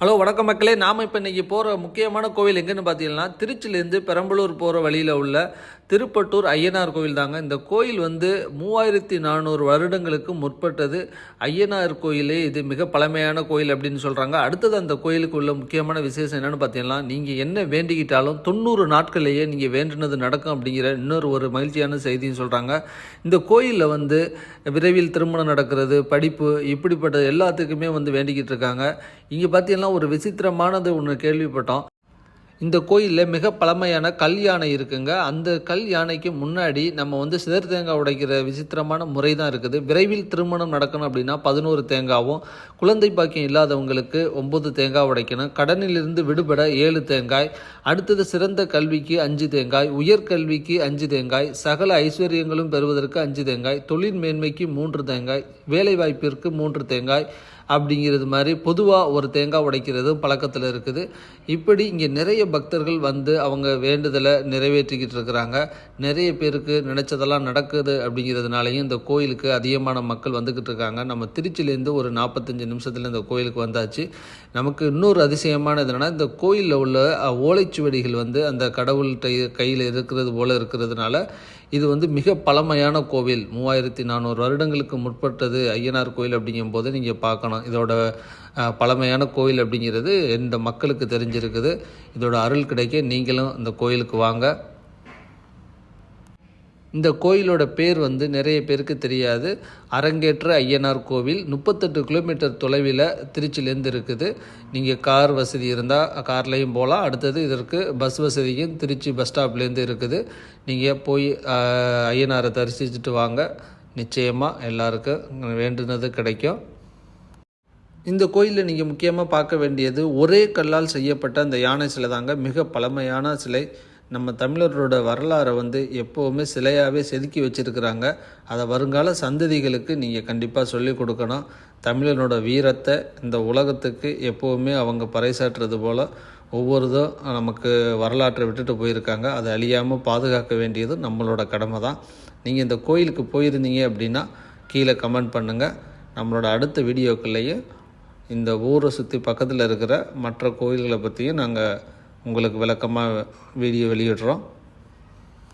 Hello வணக்கம் மக்களே. நாம் இப்போ இன்றைக்கி போகிற முக்கியமான கோவில் எங்கேன்னு பார்த்தீங்கன்னா திருச்சிலேருந்து பெரம்பலூர் போகிற வழியில் உள்ள திருப்பட்டூர் ஐயனார் கோவில் தாங்க. இந்த கோயில் வந்து மூவாயிரத்தி நானூறு வருடங்களுக்கு முற்பட்டது. ஐயனார் கோயிலே இது மிக பழமையான கோயில் அப்படின்னு சொல்கிறாங்க அடுத்தது அந்த கோயிலுக்கு உள்ள முக்கியமான விசேஷம் என்னென்னு பார்த்தீங்கன்னா நீங்கள் என்ன வேண்டிக்கிட்டாலும் தொண்ணூறு நாட்கள்லேயே நீங்கள் வேண்டினது நடக்கும் அப்படிங்கிற இன்னொரு ஒரு மகிழ்ச்சியான செய்தின்னு சொல்கிறாங்க இந்த கோயிலில் வந்து விரைவில் திருமணம் நடக்கிறது படிப்பு இப்படிப்பட்ட எல்லாத்துக்குமே வந்து வேண்டிக்கிட்டு இருக்காங்க. இங்கே பார்த்தீங்கன்னா ஒரு விசித்திரமானது ஒன்று கேள்விப்பட்டோம். இந்த கோயிலில் மிக பழமையான கல் யானை இருக்குங்க. அந்த கல் யானைக்கு முன்னாடி நம்ம வந்து சிதர் தேங்காய் உடைக்கிற விசித்திரமான முறை தான் இருக்குது. விரைவில் திருமணம் நடக்கணும் அப்படின்னா பதினோரு தேங்காவும் குழந்தை பாக்கியம் இல்லாதவங்களுக்கு ஒம்பது தேங்காய் உடைக்கணும். கடனிலிருந்து விடுபட ஏழு தேங்காய் அடுத்தது சிறந்த கல்விக்கு அஞ்சு தேங்காய் உயர்கல்விக்கு அஞ்சு தேங்காய் சகல ஐஸ்வர்யங்களும் பெறுவதற்கு அஞ்சு தேங்காய் தொழில் மேன்மைக்கு மூன்று தேங்காய் வேலைவாய்ப்பிற்கு மூன்று தேங்காய் அப்படிங்கிறது மாதிரி பொதுவாக ஒரு தேங்காய் உடைக்கிறதும் பழக்கத்தில் இருக்குது. இப்படி இங்கே நிறைய பக்தர்கள் வந்து அவங்க வேண்டுதலை நிறைவேற்றிக்கிட்டு இருக்கிறாங்க. நிறைய பேருக்கு நினச்சதெல்லாம் நடக்குது அப்படிங்கிறதுனாலையும் இந்த கோயிலுக்கு அதிகமான மக்கள் வந்துக்கிட்டு இருக்காங்க. நம்ம திருச்சியிலேருந்து ஒரு நாற்பத்தஞ்சு நிமிஷத்தில் இந்த கோயிலுக்கு வந்தாச்சு. நமக்கு இன்னொரு அதிசயமானது என்னென்னா இந்த கோயிலில் உள்ள ஓலைச்சுவடிகள் வந்து அந்த கடவுள்கிட்ட கையில் இருக்கிறது போல் இருக்கிறதுனால இது வந்து மிக பழமையான கோவில். மூவாயிரத்தி நானூறு வருடங்களுக்கு முற்பட்டது ஐயனார் கோயில் அப்படிங்கும்போது நீங்கள் பார்க்கணும். இதோட பழமையான கோயில் அப்படிங்கிறது இந்த மக்களுக்கு தெரிஞ்சிருக்குது. இதோட அருள் கிடைக்க நீங்களும் இந்த கோயிலுக்கு வாங்க. இந்த கோயிலோட பேர் வந்து நிறைய பேருக்கு தெரியாது. அரங்கேற்ற ஐயனார் கோவில் முப்பத்தெட்டு கிலோமீட்டர் தொலைவில் திருச்சியிலேருந்து இருக்குது. நீங்கள் கார் வசதி இருந்தால் கார்லேயும் போகலாம் அடுத்தது இதற்கு பஸ் வசதியும் திருச்சி பஸ் ஸ்டாப்லேருந்து இருக்குது. நீங்கள் போய் ஐயனாரை தரிசிச்சுட்டு வாங்க. நிச்சயமாக எல்லாருக்கும் வேண்டுனது கிடைக்கும். இந்த கோயிலில் நீங்கள் முக்கியமாக பார்க்க வேண்டியது ஒரே கல்லால் செய்யப்பட்ட அந்த யானை சிலை தாங்க. மிக பழமையான சிலை. நம்ம தமிழரோட வரலாறை வந்து எப்போவுமே சிலையாகவே செதுக்கி வச்சுருக்கிறாங்க. அதை வருங்கால சந்ததிகளுக்கு நீங்கள் கண்டிப்பாக சொல்லிக் கொடுக்கணும். தமிழனோட வீரத்தை இந்த உலகத்துக்கு எப்போவுமே அவங்க பறைசாற்றுறது போல் ஒவ்வொருதும் நமக்கு வரலாற்றை விட்டுட்டு போயிருக்காங்க. அதை அழியாமல் பாதுகாக்க வேண்டியது நம்மளோட கடமை தான். நீங்கள் இந்த கோயிலுக்கு போயிருந்தீங்க அப்படின்னா கீழே கமெண்ட் பண்ணுங்கள் நம்மளோட அடுத்த வீடியோக்கள்லேயே இந்த ஊரை சுற்றி பக்கத்தில் இருக்கிற மற்ற கோயில்களை பற்றியும் நாங்கள் உங்களுக்கு விளக்கமாக வீடியோ வெளியிடுறோம்.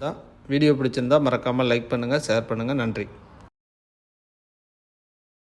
தான் வீடியோ பிடிச்சிருந்தா மறக்காமல் லைக் பண்ணுங்கள் ஷேர் பண்ணுங்கள் நன்றி.